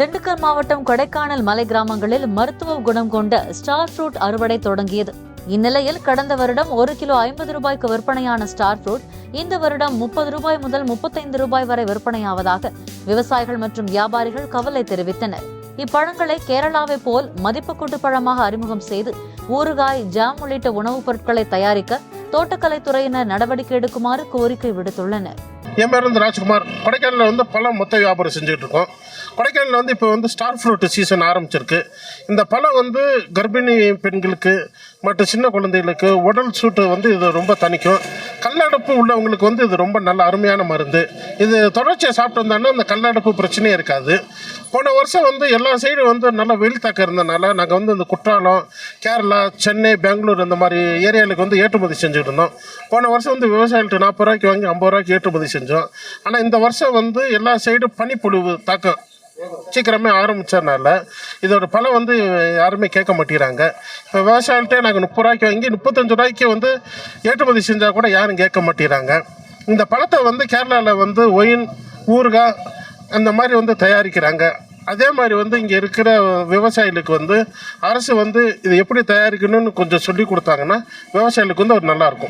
திண்டுக்கல் மாவட்டம் கொடைக்கானல் மலை கிராமங்களில் மருத்துவ குணம் கொண்ட ஸ்டார் ஃப்ரூட் அறுவடை தொடங்கியது. இந்நிலையில் கடந்த வருடம் ஒரு கிலோ ஐம்பது ரூபாய்க்கு விற்பனையான ஸ்டார் ஃப்ரூட் இந்த வருடம் முப்பது ரூபாய் முதல் முப்பத்தைந்து ரூபாய் வரை விற்பனையாவதாக விவசாயிகள் மற்றும் வியாபாரிகள் கவலை தெரிவித்தனர். இப்பழங்களை கேரளாவை போல் மதிப்புக்கூட்டு பழமாக அறிமுகம் செய்து ஊறுகாய் ஜாம் உள்ளிட்ட உணவுப் பொருட்களை தயாரிக்க தோட்டக்கலைத்துறையினர் நடவடிக்கை எடுக்குமாறு கோரிக்கை விடுத்துள்ளனர். என் பேர் வந்து ராஜ்குமார். கொடைக்கானலில் வந்து பழம் மொத்த வியாபாரம் செஞ்சுட்டு இருக்கோம். கொடைக்கானலில் வந்து இப்போ வந்து ஸ்டார் ஃப்ரூட் சீசன் ஆரம்பிச்சிருக்கு. இந்த பழம் வந்து கர்ப்பிணி பெண்களுக்கு மற்ற சின்ன குழந்தைகளுக்கு உடல் சூட்டு வந்து இது ரொம்ப தணிக்கும். கல்லடப்பு உள்ளவங்களுக்கு வந்து இது ரொம்ப நல்ல அருமையான மருந்து. இது தொடர்ச்சியாக சாப்பிட்டு வந்தோன்னா அந்த கல்லடப்பு பிரச்சனையே இருக்காது. போன வருஷம் வந்து எல்லா சைடும் வந்து நல்லா வெயில் தாக்கம் இருந்தனால நாங்கள் வந்து இந்த குற்றாலம் கேரளா சென்னை பெங்களூர் இந்த மாதிரி ஏரியாவுக்கு வந்து ஏற்றுமதி செஞ்சுட்டு இருந்தோம் போன வருஷம் வந்து விவசாயிகள்ட்ட நாற்பது ரூபாய்க்கு வாங்கி ஐம்பது ரூபாய்க்கு ஏற்றுமதி செஞ்சோம். ஆனால் இந்த வருஷம் வந்து எல்லா சைடும் பனிப்பொழிவு தாக்கம் சீக்கிரமே ஆரம்பித்ததுனால இதோட பழம் வந்து யாருமே கேட்க மாட்டேங்கிறாங்க. இப்போ விவசாயிகள்ட்டே நாங்கள் முப்பது ரூபாய்க்கு வாங்கி முப்பத்தஞ்சு ரூபாய்க்கு வந்து ஏற்றுமதி செஞ்சால் கூட யாரும் கேட்க மாட்டேங்கிறாங்க. இந்த பழத்தை வந்து கேரளாவில் வந்து ஒயின் ஊறுகாய் அந்த மாதிரி வந்து தயாரிக்கிறாங்க. அதே மாதிரி வந்து இங்கே இருக்கிற விவசாயிகளுக்கு வந்து அரசு வந்து இது எப்படி தயாரிக்கணும்னு கொஞ்சம் சொல்லி கொடுத்தாங்கன்னா விவசாயிகளுக்கு வந்து ஒரு நல்லாயிருக்கும்